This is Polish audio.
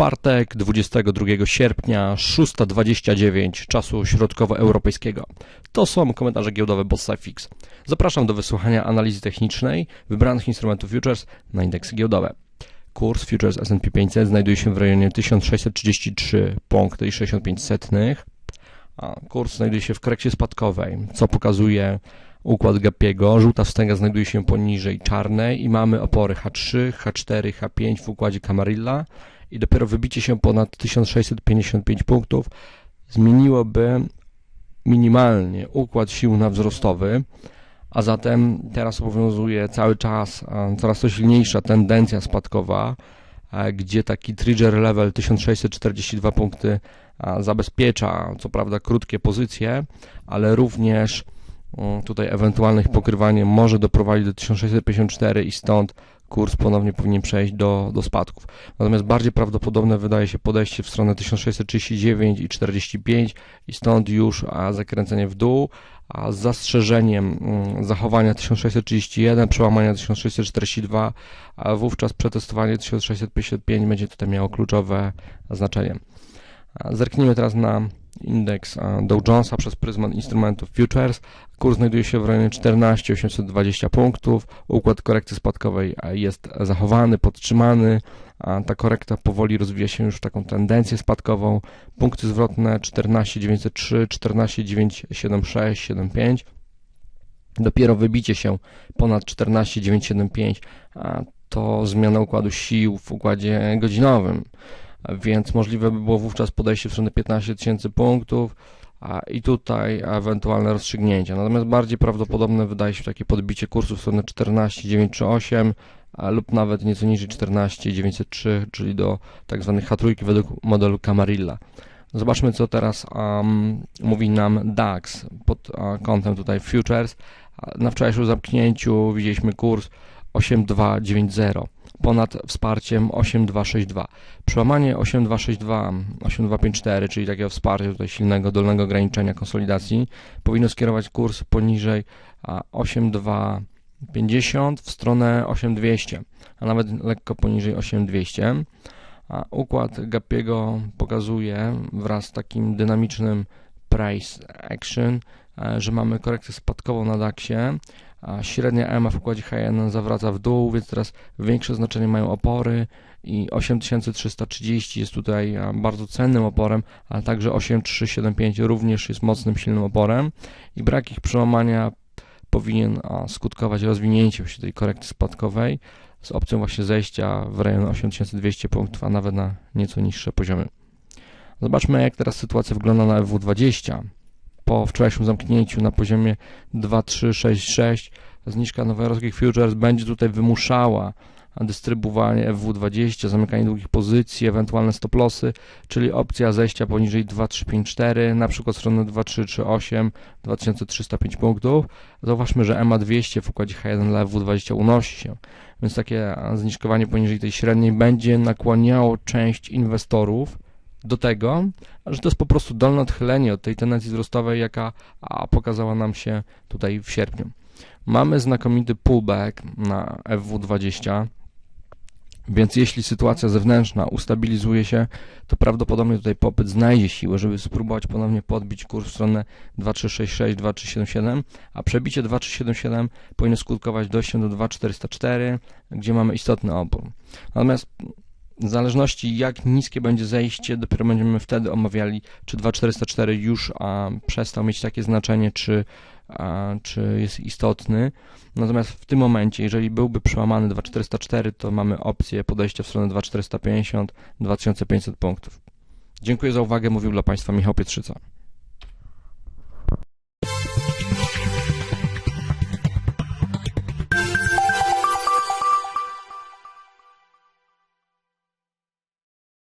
czwartek, 22 sierpnia, 6.29 czasu środkowoeuropejskiego. To są komentarze giełdowe BossFix. Zapraszam do wysłuchania analizy technicznej wybranych instrumentów futures na indeksy giełdowe. Kurs futures S&P 500 znajduje się w rejonie 1633 punkty i 65 setnych. A kurs znajduje się w korekcie spadkowej, co pokazuje układ Gapiego. Żółta wstęga znajduje się poniżej czarnej i mamy opory H3, H4, H5 w układzie Camarilla i dopiero wybicie się ponad 1655 punktów zmieniłoby minimalnie układ sił na wzrostowy, a zatem teraz obowiązuje cały czas coraz to silniejsza tendencja spadkowa, gdzie taki trigger level 1642 punkty zabezpiecza co prawda krótkie pozycje, ale również tutaj ewentualne pokrywanie może doprowadzić do 1654 i stąd kurs ponownie powinien przejść do, do spadków. Natomiast bardziej prawdopodobne wydaje się podejście w stronę 1639 i 45 i stąd już a zakręcenie w dół, a z zastrzeżeniem mm, zachowania 1631, przełamania 1642, a wówczas przetestowanie 1655 będzie tutaj miało kluczowe znaczenie. Zerknijmy teraz na indeks Dow Jonesa przez pryzmat instrumentów futures. Kurs znajduje się w rejonie 14 820 punktów. Układ korekty spadkowej jest zachowany, podtrzymany. Ta korekta powoli rozwija się już w taką tendencję spadkową. Punkty zwrotne 14 903, 14 976, 75. Dopiero wybicie się ponad 14 975 to zmiana układu sił w układzie godzinowym więc możliwe by było wówczas podejście w stronę 15 tysięcy punktów i tutaj ewentualne rozstrzygnięcia. Natomiast bardziej prawdopodobne wydaje się takie podbicie kursu w stronę 14,938 lub nawet nieco niżej 14,903, czyli do tak zwanych H3 według modelu Camarilla. Zobaczmy, co teraz um, mówi nam DAX pod kątem tutaj futures. Na wczorajszym zamknięciu widzieliśmy kurs 8290 ponad wsparciem 8262. Przełamanie 8262, 8254, czyli takiego wsparcia tutaj silnego dolnego ograniczenia konsolidacji, powinno skierować kurs poniżej 8250 w stronę 8200, a nawet lekko poniżej 8200. A układ Gapiego pokazuje wraz z takim dynamicznym price action, e, że mamy korektę spadkową na DAXie, a średnia EMA w układzie H1 zawraca w dół, więc teraz większe znaczenie mają opory i 8330 jest tutaj bardzo cennym oporem, ale także 8375 również jest mocnym, silnym oporem i brak ich przełamania powinien skutkować rozwinięciem się tej korekty spadkowej z opcją właśnie zejścia w rejon 8200 punktów, a nawet na nieco niższe poziomy. Zobaczmy jak teraz sytuacja wygląda na FW20 po wczorajszym zamknięciu na poziomie 2,366 zniżka nowojorskich futures będzie tutaj wymuszała dystrybuowanie FW20, zamykanie długich pozycji, ewentualne stop lossy, czyli opcja zejścia poniżej 2354, na przykład stronę 2338, 2305 punktów. Zauważmy, że EMA 200 w układzie H1 dla FW20 unosi się, więc takie zniżkowanie poniżej tej średniej będzie nakłaniało część inwestorów do tego, że to jest po prostu dolne odchylenie od tej tendencji wzrostowej, jaka pokazała nam się tutaj w sierpniu. Mamy znakomity pullback na FW20, więc jeśli sytuacja zewnętrzna ustabilizuje się, to prawdopodobnie tutaj popyt znajdzie siłę, żeby spróbować ponownie podbić kurs w stronę 2366, 2377, a przebicie 2377 powinno skutkować dojściem do 2404, gdzie mamy istotny opór. Natomiast w zależności jak niskie będzie zejście, dopiero będziemy wtedy omawiali, czy 2404 już a, przestał mieć takie znaczenie, czy, a, czy jest istotny. Natomiast w tym momencie, jeżeli byłby przełamany 2404, to mamy opcję podejścia w stronę 2450, 2500 punktów. Dziękuję za uwagę, mówił dla Państwa Michał Pietrzyca.